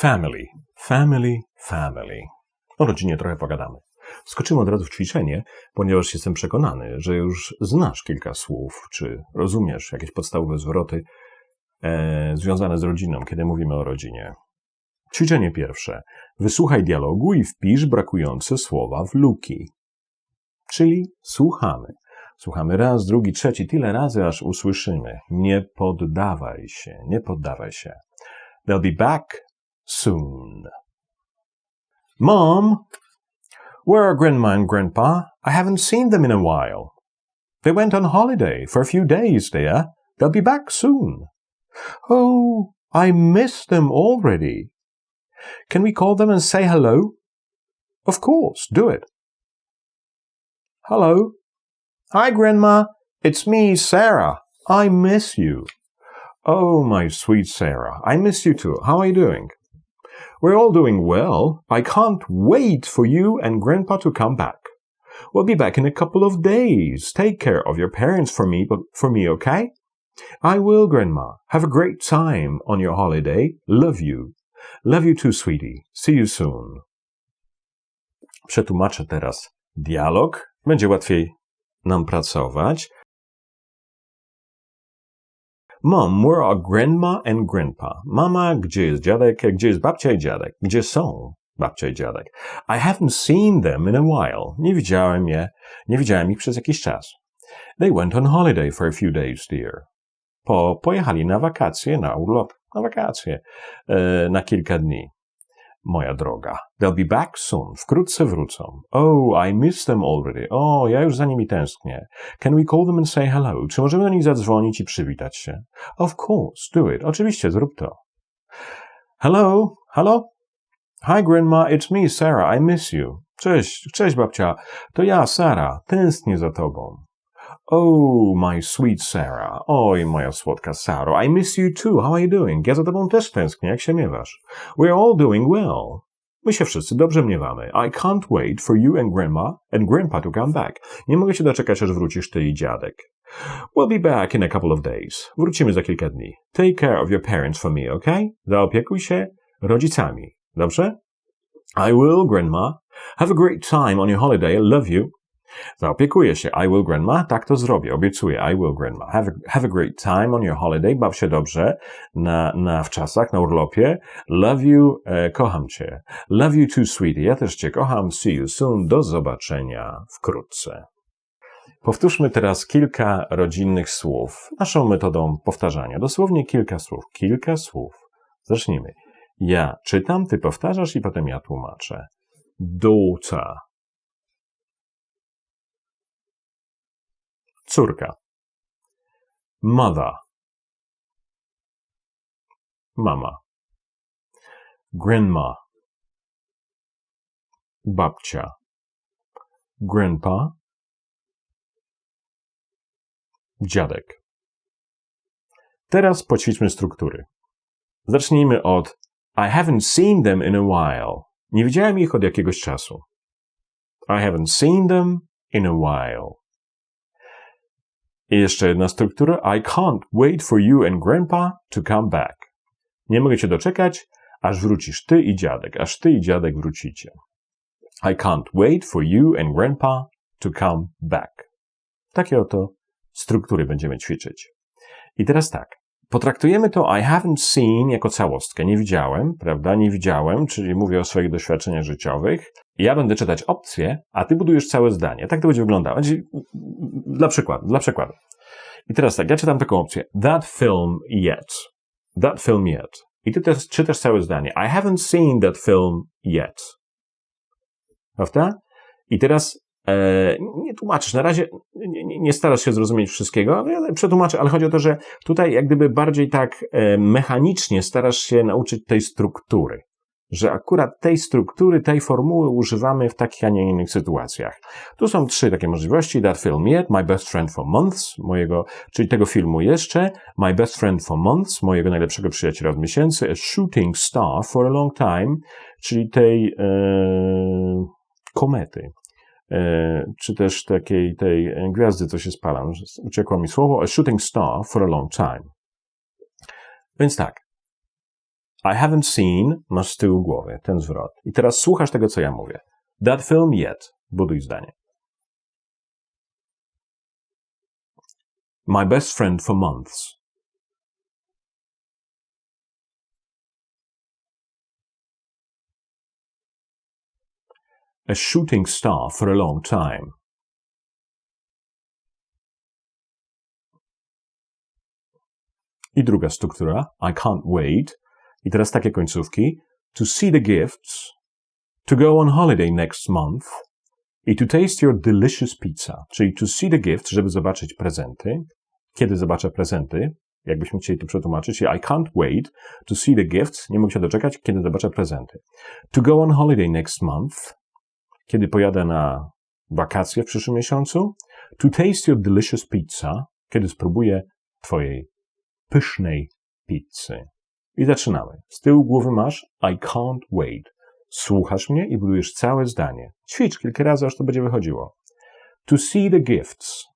Family, family, family. O rodzinie trochę pogadamy. Skoczymy od razu w ćwiczenie, ponieważ jestem przekonany, że już znasz kilka słów, czy rozumiesz jakieś podstawowe zwroty e, związane z rodziną, kiedy mówimy o rodzinie. Ćwiczenie pierwsze. Wysłuchaj dialogu i wpisz brakujące słowa w luki. Czyli słuchamy. Słuchamy raz, drugi, trzeci, tyle razy, aż usłyszymy. Nie poddawaj się, nie poddawaj się. They'll be back soon. Mom, where are Grandma and Grandpa? I haven't seen them in a while. They went on holiday for a few days, dear. They'll be back soon. Oh, I miss them already. Can we call them and say hello? Of course, do it. Hello. Hi, Grandma. It's me, Sarah. I miss you. Oh, my sweet Sarah. I miss you too. How are you doing? We're all doing well. I can't wait for you and Grandpa to come back. We'll be back in a couple of days. Take care of your parents for me, for me, okay? I will, Grandma. Have a great time on your holiday. Love you. Love you too, sweetie. See you soon. Przetłumaczę teraz dialog. Będzie łatwiej nam pracować. Mom, where are grandma and grandpa? Mama, gdzie jest dziadek? Gdzie jest babcia i dziadek? Gdzie są babcia i dziadek? I haven't seen them in a while. Nie widziałem je, nie widziałem ich przez jakiś czas. They went on holiday for a few days, dear. Po, pojechali na wakacje, na urlop, na wakacje, e, na kilka dni moja droga. They'll be back soon. Wkrótce wrócą. Oh, I miss them already. O, ja już za nimi tęsknię. Can we call them and say hello? Czy możemy do nich zadzwonić i przywitać się? Of course, do it. Oczywiście, zrób to. Hello? Hello? Hi, grandma, it's me, Sarah. I miss you. Cześć, cześć, babcia. To ja, Sara. Tęsknię za tobą. Oh, my sweet Sarah. Oj, moja słodka Saro. I miss you too. How are you doing? Ja za tobą też tęsknię. Jak się miewasz? We're all doing well. My się wszyscy dobrze mniewamy. I can't wait for you and grandma and grandpa to come back. Nie mogę się doczekać, aż wrócisz ty i dziadek. We'll be back in a couple of days. Wrócimy za kilka dni. Take care of your parents for me, okay? Zaopiekuj się rodzicami. Dobrze? I will, grandma. Have a great time on your holiday. I love you. Zaopiekuję się. I will, grandma. Tak to zrobię. Obiecuję. I will, grandma. Have a, have a great time on your holiday. Baw się dobrze na, na wczasach, na urlopie. Love you. E, kocham cię. Love you too, sweetie. Ja też cię kocham. See you soon. Do zobaczenia wkrótce. Powtórzmy teraz kilka rodzinnych słów naszą metodą powtarzania. Dosłownie kilka słów. Kilka słów. Zacznijmy. Ja czytam, ty powtarzasz i potem ja tłumaczę. Daughter. Córka. Mother. Mama. Grandma. Babcia. Grandpa. Dziadek. Teraz poćwiczmy struktury. Zacznijmy od I haven't seen them in a while. Nie widziałem ich od jakiegoś czasu. I haven't seen them in a while. I jeszcze jedna struktura. I can't wait for you and grandpa to come back. Nie mogę się doczekać, aż wrócisz ty i dziadek, aż ty i dziadek wrócicie. I can't wait for you and grandpa to come back. Takie oto struktury będziemy ćwiczyć. I teraz tak. Potraktujemy to I haven't seen jako całostkę. Nie widziałem, prawda? Nie widziałem, czyli mówię o swoich doświadczeniach życiowych. Ja będę czytać opcję, a ty budujesz całe zdanie. Tak to będzie wyglądało. Dla przykładu, dla przykładu. I teraz tak, ja czytam taką opcję. That film yet. That film yet. I ty też czytasz całe zdanie. I haven't seen that film yet. Prawda? I teraz E, nie tłumaczysz, na razie nie, starasz się zrozumieć wszystkiego, ale przetłumaczę, ale chodzi o to, że tutaj jak gdyby bardziej tak e, mechanicznie starasz się nauczyć tej struktury. Że akurat tej struktury, tej formuły używamy w takich, a nie innych sytuacjach. Tu są trzy takie możliwości. That film yet, My best friend for months, mojego, czyli tego filmu jeszcze, My best friend for months, mojego najlepszego przyjaciela od miesięcy, A shooting star for a long time, czyli tej e, komety, czy też takiej tej gwiazdy, co się spala. Uciekło mi słowo, a shooting star for a long time. Więc tak. I haven't seen, masz z tyłu głowy ten zwrot. I teraz słuchasz tego, co ja mówię. That film yet. Buduj zdanie. My best friend for months. A shooting star for a long time. I druga struktura. I can't wait. I teraz takie końcówki. To see the gifts. To go on holiday next month. I to taste your delicious pizza. Czyli to see the gifts, żeby zobaczyć prezenty. Kiedy zobaczę prezenty, jakbyśmy chcieli to przetłumaczyć, I can't wait to see the gifts. Nie mogę się doczekać, kiedy zobaczę prezenty. To go on holiday next month. Kiedy pojadę na wakacje w przyszłym miesiącu. To taste your delicious pizza. Kiedy spróbuję twojej pysznej pizzy. I zaczynamy. Z tyłu głowy masz I can't wait. Słuchasz mnie i budujesz całe zdanie. Ćwicz kilka razy, aż to będzie wychodziło. To see the gifts.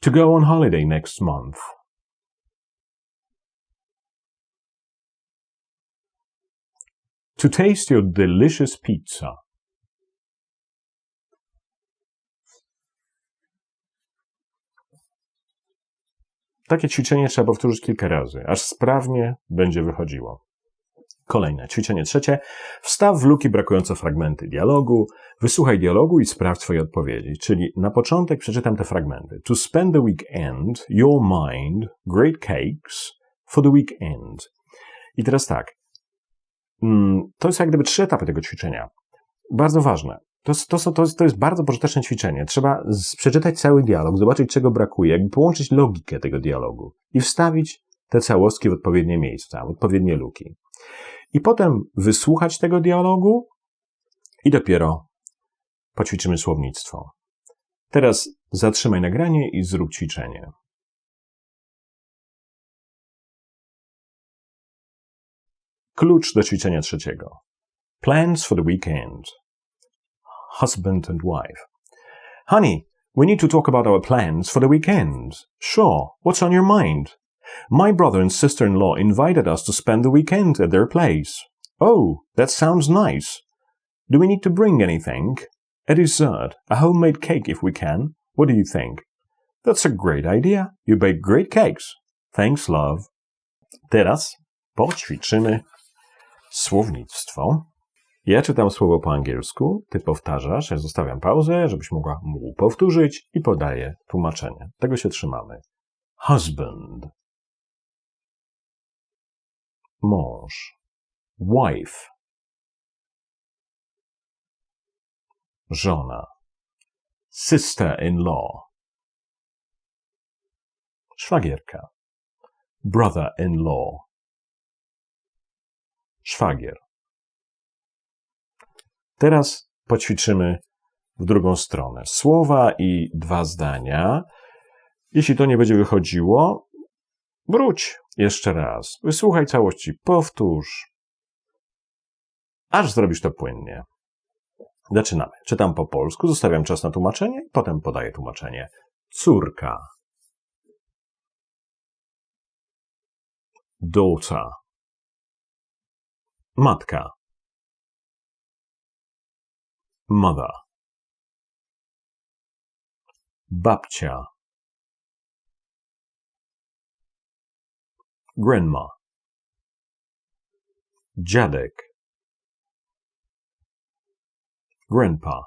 To go on holiday next month. To taste your delicious pizza. Takie ćwiczenie trzeba powtórzyć kilka razy, aż sprawnie będzie wychodziło. Kolejne, ćwiczenie trzecie. Wstaw w luki brakujące fragmenty dialogu, wysłuchaj dialogu i sprawdź swoje odpowiedzi. Czyli na początek przeczytam te fragmenty. To spend the weekend, your mind, great cakes for the weekend. I teraz tak. Mm, to jest jak gdyby trzy etapy tego ćwiczenia. Bardzo ważne. To, to, to, to jest bardzo pożyteczne ćwiczenie. Trzeba przeczytać cały dialog, zobaczyć czego brakuje, jakby połączyć logikę tego dialogu i wstawić te całostki w odpowiednie miejsca, w odpowiednie luki. I potem wysłuchać tego dialogu i dopiero poćwiczymy słownictwo. Teraz zatrzymaj nagranie i zrób ćwiczenie. Klucz do ćwiczenia trzeciego. Plans for the weekend. husband and wife. Honey, we need to talk about our plans for the weekend. Sure, what's on your mind? My brother and sister in law invited us to spend the weekend at their place. Oh, that sounds nice. Do we need to bring anything? A dessert, a homemade cake if we can. What do you think? That's a great idea. You bake great cakes. Thanks, love. Teraz poćwiczymy słownictwo. Ja czytam słowo po angielsku, ty powtarzasz, ja zostawiam pauzę, żebyś mogła mógł powtórzyć i podaję tłumaczenie. Tego się trzymamy. Husband. Mąż. Wife. Żona. Sister-in-law. Szwagierka. Brother-in-law. Szwagier. Teraz poćwiczymy w drugą stronę. Słowa i dwa zdania. Jeśli to nie będzie wychodziło, wróć jeszcze raz. Wysłuchaj całości, powtórz, aż zrobisz to płynnie. Zaczynamy. Czytam po polsku, zostawiam czas na tłumaczenie, potem podaję tłumaczenie. Córka. Daughter. Matka. mother. Babcia. Grandma. Dziadek grandpa.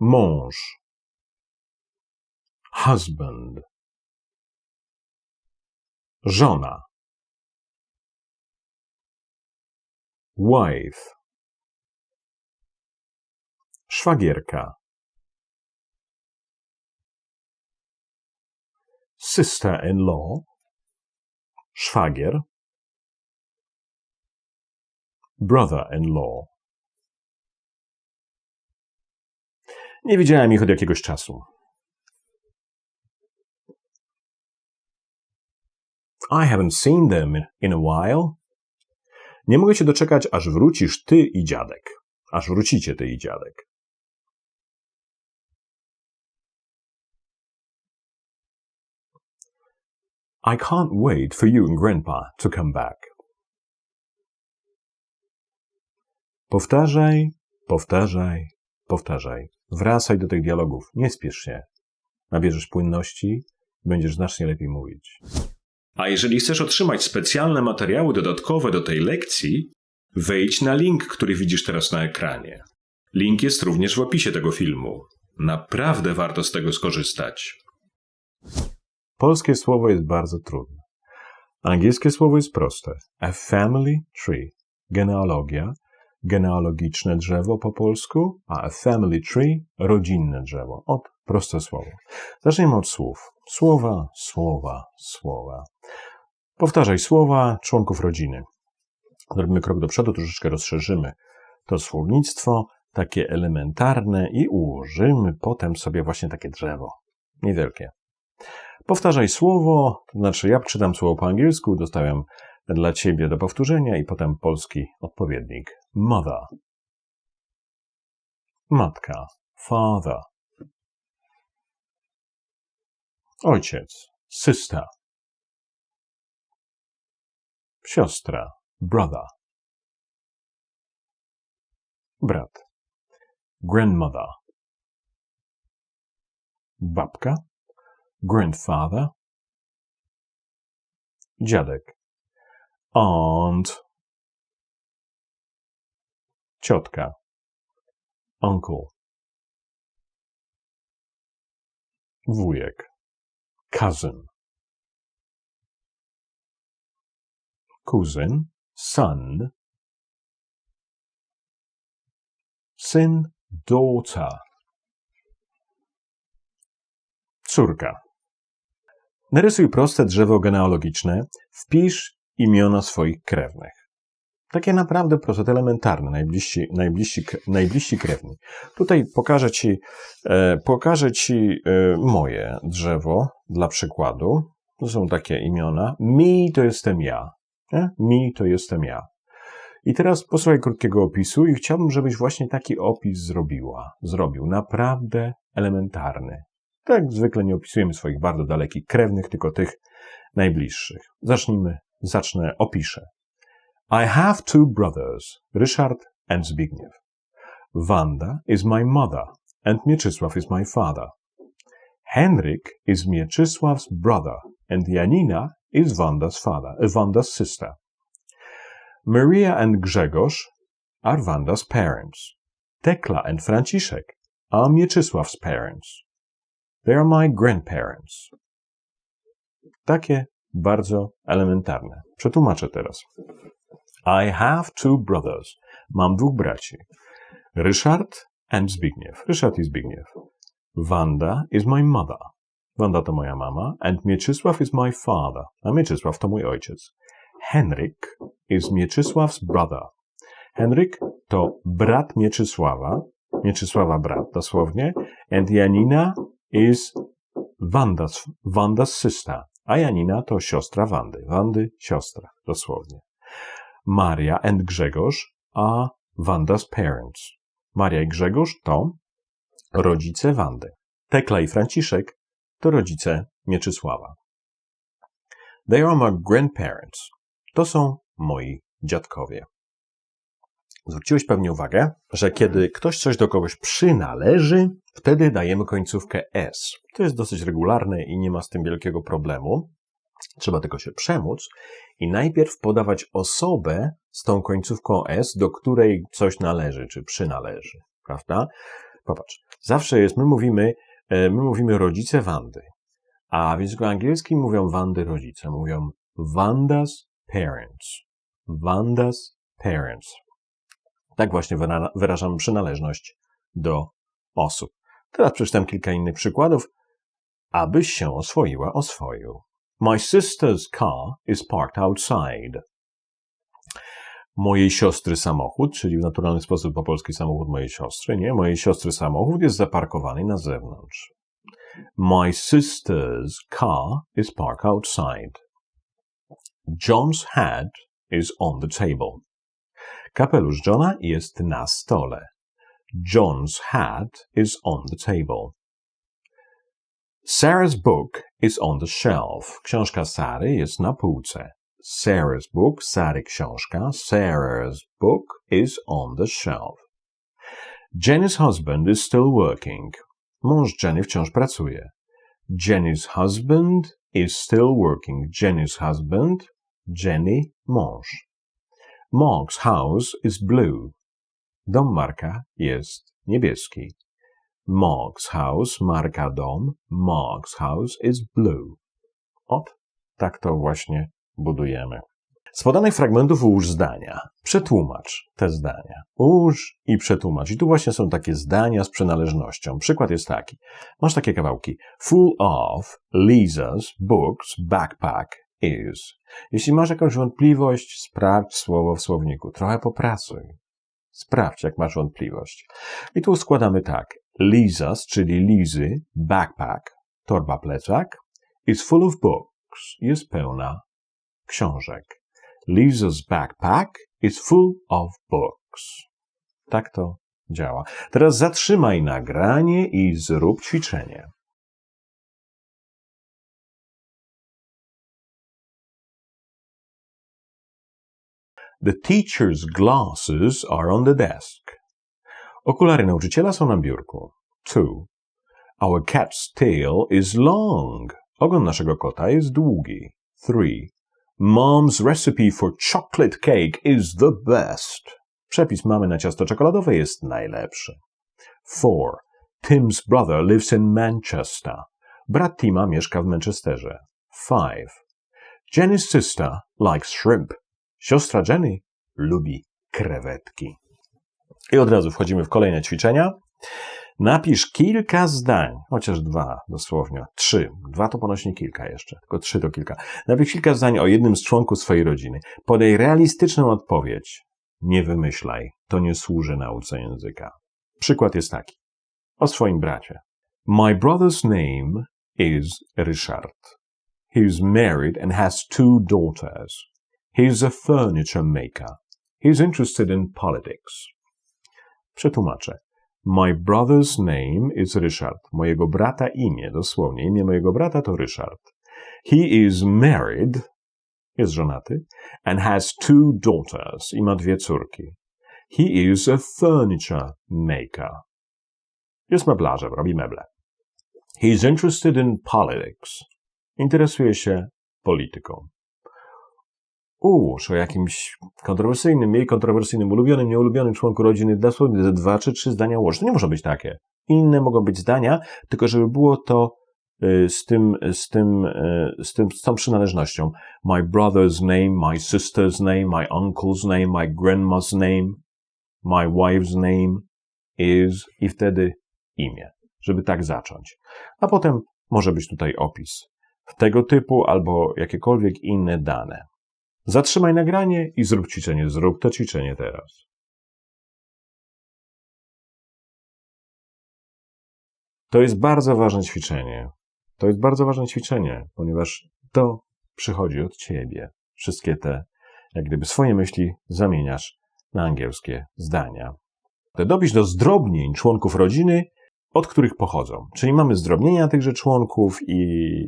Mąż husband. Żona wife Szwagierka. Sister-in-law. Szwagier. Brother-in-law. Nie widziałem ich od jakiegoś czasu. I haven't seen them in a while. Nie mogę się doczekać, aż wrócisz ty i dziadek. Aż wrócicie ty i dziadek. I can't wait for you and Grandpa to come back. Powtarzaj, powtarzaj, powtarzaj. Wracaj do tych dialogów. Nie spiesz się. Nabierzesz płynności będziesz znacznie lepiej mówić. A jeżeli chcesz otrzymać specjalne materiały dodatkowe do tej lekcji, wejdź na link, który widzisz teraz na ekranie. Link jest również w opisie tego filmu. Naprawdę warto z tego skorzystać. Polskie słowo jest bardzo trudne. Angielskie słowo jest proste. A family tree. Genealogia. Genealogiczne drzewo po polsku, a a family tree rodzinne drzewo. Od proste słowo. Zacznijmy od słów. Słowa, słowa, słowa. Powtarzaj słowa członków rodziny. Zrobimy krok do przodu, troszeczkę rozszerzymy to słownictwo, takie elementarne i ułożymy potem sobie właśnie takie drzewo. Niewielkie. Powtarzaj słowo, to znaczy ja czytam słowo po angielsku, dostawiam dla ciebie do powtórzenia i potem polski odpowiednik. Mother. Matka. Father. Ojciec. Sister. Siostra. Brother. Brat. Grandmother. Babka. Grandfather. Dziadek. Aunt. Ciotka. Uncle. Wujek. Cousin. Kuzyn. Son. Syn. Daughter. Córka. Narysuj proste drzewo genealogiczne, wpisz imiona swoich krewnych. Takie naprawdę proste, elementarne, najbliżsi, najbliżsi, najbliżsi krewni. Tutaj pokażę Ci, e, pokażę ci e, moje drzewo dla przykładu. To są takie imiona. Mi to jestem ja. Nie? Mi to jestem ja. I teraz posłuchaj krótkiego opisu i chciałbym, żebyś właśnie taki opis zrobiła. Zrobił. Naprawdę elementarny. Tak zwykle nie opisujemy swoich bardzo dalekich krewnych, tylko tych najbliższych. Zacznijmy, zacznę, opiszę. I have two brothers, Ryszard and Zbigniew. Wanda is my mother and Mieczysław is my father. Henryk is Mieczysław's brother and Janina is Wanda's father, uh, Wanda's sister. Maria and Grzegorz are Wanda's parents. Tekla and Franciszek are Mieczysław's parents. They are my grandparents. Takie bardzo elementarne. Przetłumaczę teraz. I have two brothers. Mam dwóch braci. Ryszard and Zbigniew. Ryszard i Zbigniew. Wanda is my mother. Wanda to moja mama. And Mieczysław is my father. A Mieczysław to mój ojciec. Henryk is Mieczysław's brother. Henryk to brat Mieczysława. Mieczysława brat dosłownie. And Janina is Wanda's, Wanda's sister. A Janina to siostra Wandy. Wandy siostra, dosłownie. Maria and Grzegorz are Wanda's parents. Maria i Grzegorz to rodzice Wandy. Tekla i Franciszek to rodzice Mieczysława. They are my grandparents. To są moi dziadkowie. Zwróciłeś pewnie uwagę, że kiedy ktoś coś do kogoś przynależy, wtedy dajemy końcówkę s. To jest dosyć regularne i nie ma z tym wielkiego problemu. Trzeba tylko się przemóc i najpierw podawać osobę z tą końcówką s, do której coś należy czy przynależy. Prawda? Popatrz, zawsze jest, my mówimy, my mówimy rodzice Wandy, a w języku angielskim mówią Wandy rodzice, mówią Wanda's parents. Wanda's parents. Tak właśnie wyrażamy przynależność do osób. Teraz przeczytam kilka innych przykładów, abyś się oswoiła, oswoił. My sister's car is parked outside. Mojej siostry samochód, czyli w naturalny sposób po polski samochód mojej siostry, nie? Mojej siostry samochód jest zaparkowany na zewnątrz. My sister's car is parked outside. John's hat is on the table. Kapelusz Johna jest na stole. John's hat is on the table. Sarah's book is on the shelf. Książka Sary jest na półce. Sarah's book, Sary książka, Sarah's book is on the shelf. Jenny's husband is still working. Mąż Jenny wciąż pracuje. Jenny's husband is still working. Jenny's husband, Jenny, mąż. Mark's house is blue. Dom Marka jest niebieski. Mark's house, Marka dom, Mark's house is blue. Ot, tak to właśnie budujemy. Z podanych fragmentów ułóż zdania. Przetłumacz te zdania. Ułóż i przetłumacz. I tu właśnie są takie zdania z przynależnością. Przykład jest taki. Masz takie kawałki. Full of Lisa's books backpack is. Jeśli masz jakąś wątpliwość, sprawdź słowo w słowniku. Trochę popracuj. Sprawdź, jak masz wątpliwość. I tu składamy tak. Lisa's, czyli Lizy, backpack, torba plecak, is full of books. Jest pełna książek. Lisa's backpack is full of books. Tak to działa. Teraz zatrzymaj nagranie i zrób ćwiczenie. The teacher's glasses are on the desk. Okulary nauczyciela są na biurku. 2. Our cat's tail is long. Ogon naszego kota jest długi. 3. Mom's recipe for chocolate cake is the best. Przepis mamy na ciasto czekoladowe jest najlepszy. 4. Tim's brother lives in Manchester. Brat Tima mieszka w Manchesterze. 5. Jenny's sister likes shrimp. Siostra Jenny lubi krewetki. I od razu wchodzimy w kolejne ćwiczenia. Napisz kilka zdań, chociaż dwa dosłownie, trzy. Dwa to ponośnie kilka jeszcze, tylko trzy to kilka. Napisz kilka zdań o jednym z członków swojej rodziny. Podaj realistyczną odpowiedź. Nie wymyślaj, to nie służy nauce języka. Przykład jest taki. O swoim bracie. My brother's name is Richard. He is married and has two daughters. He is a furniture maker. He is interested in politics. Przetłumaczę. My brother's name is Richard. Mojego brata imię, dosłownie. Imię mojego brata to Richard. He is married, jest żonaty, and has two daughters i ma dwie córki. He is a furniture maker. Jest meblarzem, robi meble. He is interested in politics. Interesuje się polityką. Ułóż o jakimś kontrowersyjnym, mniej kontrowersyjnym, ulubionym, nieulubionym członku rodziny dosłownie ze dwa czy trzy zdania ułożyć. To nie może być takie. Inne mogą być zdania, tylko żeby było to y, z tym, z tym, y, z tym, z tą przynależnością. My brother's name, my sister's name, my uncle's name, my grandma's name, my wife's name is i wtedy imię, żeby tak zacząć. A potem może być tutaj opis tego typu albo jakiekolwiek inne dane. Zatrzymaj nagranie i zrób ćwiczenie. Zrób to ćwiczenie teraz. To jest bardzo ważne ćwiczenie. To jest bardzo ważne ćwiczenie, ponieważ to przychodzi od ciebie. Wszystkie te, jak gdyby swoje myśli zamieniasz na angielskie zdania. Dobisz do zdrobnień członków rodziny od których pochodzą. Czyli mamy zdrobnienia tychże członków i,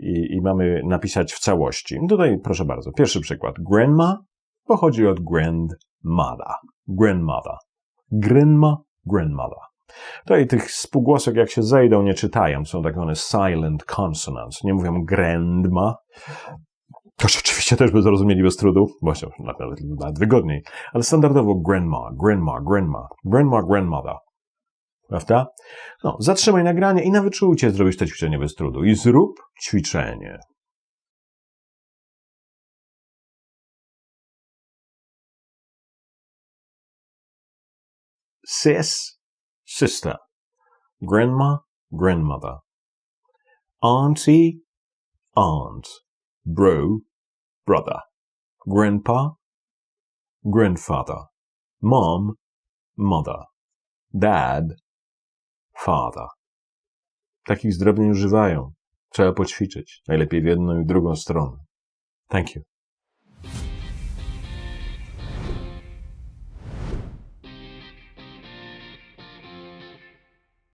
i, i mamy napisać w całości. Tutaj proszę bardzo, pierwszy przykład. Grandma pochodzi od grandmother. Grandmother. Grandma, grandmother. Tutaj tych spółgłosek, jak się zejdą, nie czytają. Są tak zwane silent consonants. Nie mówią grandma. To oczywiście też by zrozumieli bez trudu, właśnie nawet, nawet wygodniej, ale standardowo grandma, grandma, grandma, grandma, grandmother. Prawda? No, zatrzymaj nagranie i nawet czujcie zrobić to ćwiczenie bez trudu. I zrób ćwiczenie. Sis, sister. Grandma, grandmother. Auntie, aunt. Bro, brother. Grandpa, grandfather. Mom, mother. Dad, father. Takich zdrobnień używają. Trzeba poćwiczyć. Najlepiej w jedną i w drugą stronę. Thank you.